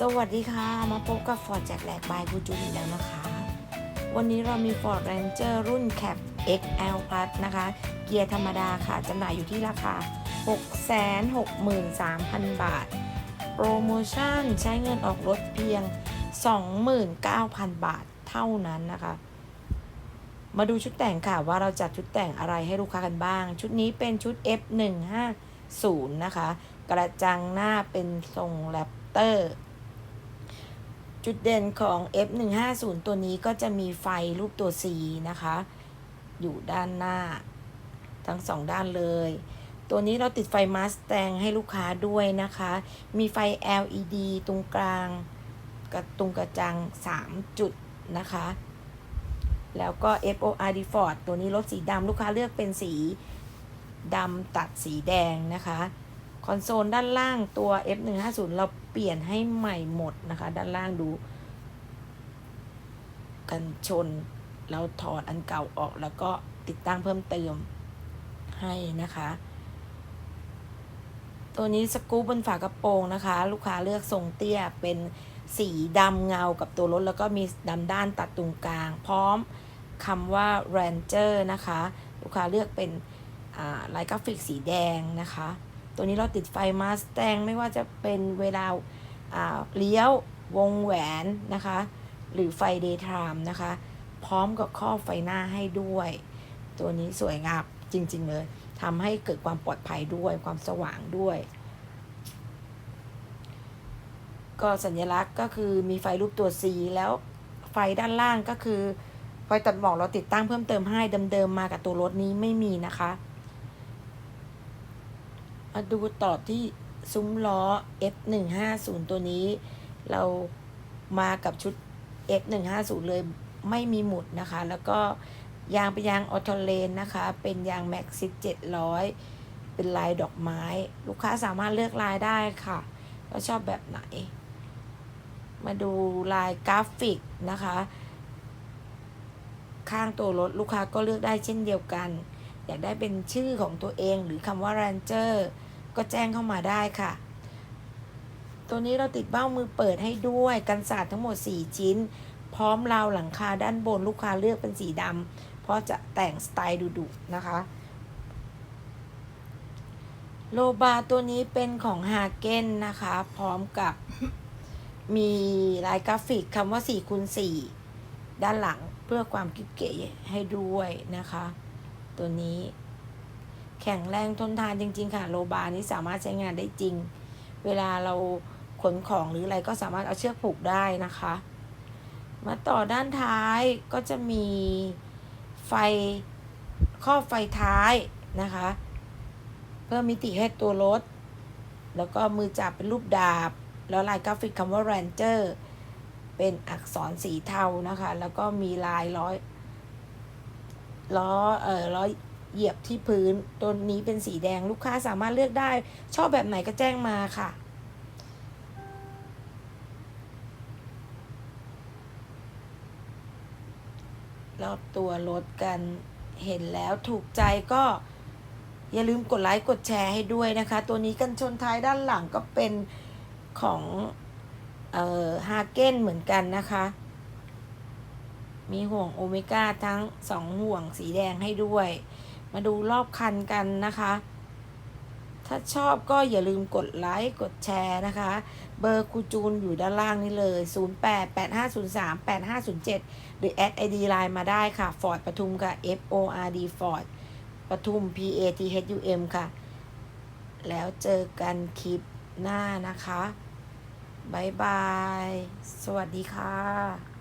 สวัสดีค่ะ มาพบกับ Ford แจกแหลกบายบูจูอีกแล้วนะคะ วันนี้เรามี Ford Ranger รุ่น Cap XL Plus นะคะ เกียร์ธรรมดาค่ะจำหน่ายอยู่ที่ราคา 663,000 บาท โปรโมชั่นใช้เงินออกรถเพียง 29,000 บาทเท่านั้นนะคะ มาดูชุดแต่งค่ะว่าเราจัดชุดแต่งอะไรให้ลูกค้ากันบ้าง ชุดนี้เป็นชุด F150 นะคะ กระจังหน้าเป็นทรงแรปเตอร์ จุดเด่นของ F150 ตัวนี้ก็จะมีไฟรูปตัว C นะคะ อยู่ด้านหน้า ทั้งสองด้านเลย ตัวนี้เราติดไฟมาสแตงให้ลูกค้าด้วยนะคะ มีไฟ LED ตรงกลางกับตรงกระจัง 3 จุดนะคะ แล้วก็ FOR Default ตัวนี้รถสีดำลูกค้าเลือกเป็นสีดำตัดสีแดงนะคะ คอนโซลด้านล่างตัว F150 เราเปลี่ยนให้ใหม่หมดนะคะ ด้านล่างดู กันชน เราถอดอันเก่าออกแล้วก็ติดตั้งเพิ่มเติมให้นะคะ ตัวนี้สกู๊ปบนฝากระโปรงนะคะ ลูกค้าเลือกทรงเตี้ยเป็นสีดำเงากับตัวรถ แล้วก็มีดำด้านตัดตรงกลาง พร้อมคำว่า Ranger นะคะ ลูกค้าเลือกเป็นลายกราฟิกสีแดงนะคะ ตัวนี้เราติดไฟมาสแตงไม่ว่าจะเป็นเวลาเลี้ยววงแหวนนะคะ หรือไฟเดย์ไทม์นะคะ พร้อมกับข้อไฟหน้าให้ด้วย ตัวนี้สวยงามจริง ๆ เลยทำให้เกิดความปลอดภัยด้วยความสว่างด้วย ก็สัญลักษณ์ก็คือมีไฟรูปตัว C แล้วไฟด้านล่างก็คือไฟตัดหมอกเราติดตั้งเพิ่มเติมให้เดิมๆมากับตัวรถนี้ไม่มีนะคะ มาดูต่อที่ซุ้มล้อ F150 ตัวนี้ เรามากับชุด F150 เลยไม่มีหมุดนะคะ แล้วก็ยางเป็นยางออโตเลนนะคะ เป็นยางแม็กซิ700เป็นลายดอกไม้ ลูกค้าสามารถเลือกลายได้ค่ะว่าชอบแบบไหน มาดูลายกราฟิกนะคะ ข้างตัวรถลูกค้าก็เลือกได้เช่นเดียวกัน อยากได้เป็นชื่อของตัวเองหรือคำว่า Ranger ก็แจ้งเข้ามาได้ค่ะ ตัวนี้เราติดเบ้ามือเปิดให้ด้วยกันศาสตร์ทั้งหมด 4 ชิ้น พร้อมราวหลังคาด้านบนลูกค้าเลือกเป็นสีดำเพราะจะแต่งสไตล์ดุๆนะคะ โลบาตัวนี้เป็นของฮาเกนนะคะ พร้อมกับมีลายกราฟิกคำว่า4คูณ4ด้านหลังเพื่อความกิ๊บเก๋ให้ด้วยนะคะ ตัวนี้ แข็งแรงทนทานจริง ๆ ค่ะ โลบานี้สามารถใช้งานได้จริง เวลาเราขนของหรืออะไรก็สามารถเอาเชือกผูกได้นะคะ มาต่อด้านท้ายก็จะมีไฟข้อไฟท้ายนะคะ เพิ่มมิติให้ตัวรถ แล้วก็มือจับเป็นรูปดาบ แล้วลายกราฟิกคำว่า Ranger เป็นอักษรสีเทานะคะ แล้วก็มีลายร้อยล้อเอ่อล้อย เหยียบที่พื้น ตัวนี้เป็นสีแดงลูกค้าสามารถเลือกได้ ชอบแบบไหนก็แจ้งมาค่ะ รอบตัวรถกันเห็นแล้วถูกใจก็อย่าลืมกดไลค์กดแชร์ให้ด้วยนะคะ ตัวนี้กันชนท้ายด้านหลังก็เป็นของเอ่อฮาเก้นเหมือนกันนะคะ มีห่วงโอเมก้าทั้งสองห่วงสีแดงให้ด้วย มาดูรอบคันกันนะคะ ถ้าชอบก็อย่าลืมกดไลค์ กดแชร์นะคะ เบอร์ครูจูนอยู่ด้านล่างนี้เลย 0885038507 หรือแอดไอดีไลน์มาได้ค่ะ ฟอร์ดปทุมค่ะ F O R D ฟอร์ดปทุม P A T H U M ค่ะ แล้วเจอกันคลิปหน้านะคะบ๊ายบาย สวัสดีค่ะ